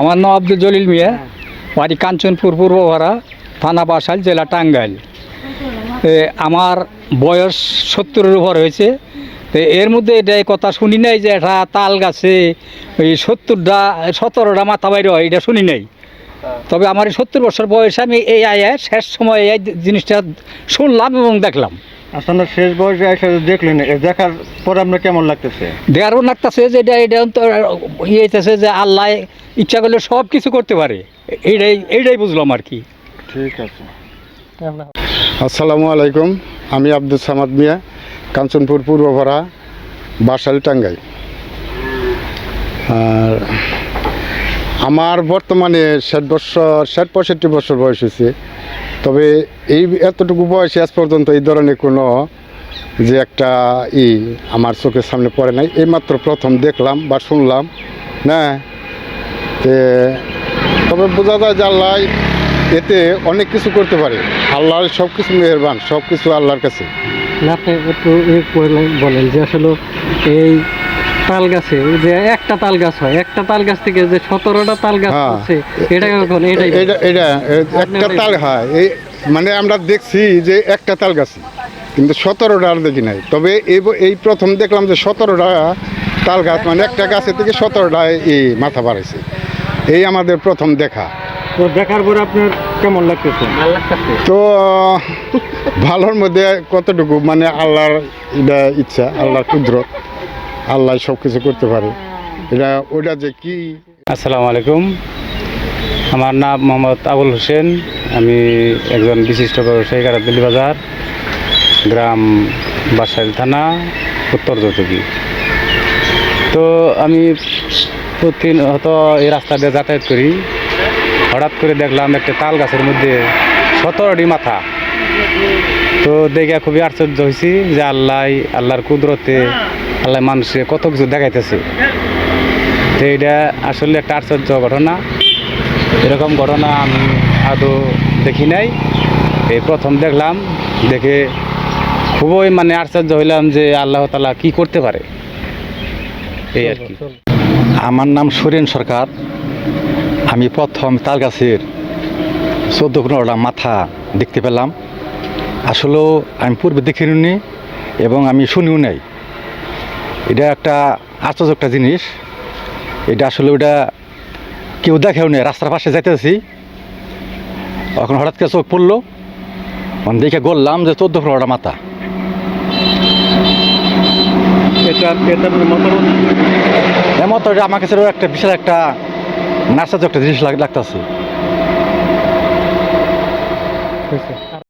আমার নাম আব্দুল জলিল মিয়া বাড়ি কাঞ্চনপুর পূর্বভাড়া থানা বাসাইল জেলা টাঙ্গাইল। আমার বয়স সত্তরের উপর হয়েছে। তো এর মধ্যে এটা কথা শুনি নাই যে এটা তাল গাছে ওই সত্তরটা সতেরোটা মাথা বাইরে হয় এটা শুনি নাই। তবে আমার এই সত্তর বছর বয়সে আমি এই আয়া শেষ সময় এই জিনিসটা শুনলাম এবং দেখলাম। আপনার শেষ বয়সে এসে দেখলেন এ দেখার পরে আপনার কেমন লাগতেছে? দেখারও লাগতেছে যে এটা এটা তো ইয়ে হইতেছে যে আল্লাহ ইচ্ছা করলে সব কিছু করতে পারে। এইটাই এইটাই বুঝলাম আর কি। ঠিক আছে। আসসালামু আলাইকুম আমি আব্দুল সামাদ মিয়া কাঞ্চনপুর পূর্বপাড়া বাসাইল টাঙ্গাই আর আমার বর্তমানে ষাট বছর ষাট পঁয়ষট্টি বছর বয়স হয়েছে। তবে এই এতটুকু বয়সে আজ পর্যন্ত এই ধরনের কোনো যে একটা ই আমার চোখের সামনে পড়ে নাই। এইমাত্র প্রথম দেখলাম বা শুনলাম, না? তবে বোঝা যায় যে আল্লাহ এতে অনেক কিছু করতে পারে। আল্লাহর সব কিছু মেহরবান সব কিছু আল্লাহর কাছে। না একটু বলেন যে আসলে এই তাল গাছে যে একটা তাল গাছ হয় একটা তাল গাছ থেকে যে সতেরোটা তাল গাছ হ্যাঁ। হচ্ছে এটা কখন এটাই এটা এটা একটা তাল হয় এই মানে আমরা দেখছি যে একটা তাল গাছ কিন্তু সতেরোটা আর দেখি নাই। তবে এই এই প্রথম দেখলাম যে সতেরোটা তাল গাছ মানে একটা গাছের থেকে সতেরোটা এই মাথা বাড়াইছে। এই আমাদের প্রথম দেখা। তো দেখার পরে আপনার কেমন লাগতেছে? তো ভালোর মধ্যে কতটুকু মানে আল্লাহর এটা ইচ্ছা আল্লাহর কুদরত। আল্লাহ সব কিছু করতে পারে। এটা ওটা যে কি? আসসালামু আলাইকুম। আমার নাম মোহাম্মদ আবুল হোসেন। আমি একজন বিশিষ্ট ব্যবসায়ী কারাতলি বাজার, গ্রাম বাসাইল থানা, উত্তর চৌচকি তো আমি প্রতিদিন প্রতিনিয়ত এই রাস্তা দিয়ে যাতায়াত করি। হঠাৎ করে দেখলাম একটা তাল গাছের মধ্যে সতেরোটি মাথা। তো দেখে খুবই আশ্চর্য হয়েছি যে আল্লাহ, আল্লাহর কুদরতে আল্লাহ মানুষে কত কিছু দেখাইতেছে। তো এটা আসলে একটা আশ্চর্য ঘটনা। এরকম ঘটনা আমি আদৌ দেখি নাই। এই প্রথম দেখলাম, দেখে খুবই মানে আশ্চর্য হইলাম যে আল্লাহ তালা কি করতে পারে। এই আর কি। আমার নাম সুরেন সরকার। আমি প্রথম তাল গাছের চোদ্দ পনেরোটা মাথা দেখতে পেলাম। আসলেও আমি পূর্বে দেখিনি এবং আমি শুনিও নাই। এটা একটা আশ্চর্য একটা জিনিস। এটা আসলে ওটা কেউ দেখেও নেই রাস্তার পাশে যাইতেছি। এখন হঠাৎ করে চোখ পড়ল মানে দেখে গড়লাম যে চোদ্দ ফ্লোরটা মাথা। এমন আমার কাছে একটা বিশাল একটা নার্সার একটা জিনিস লাগতেছে।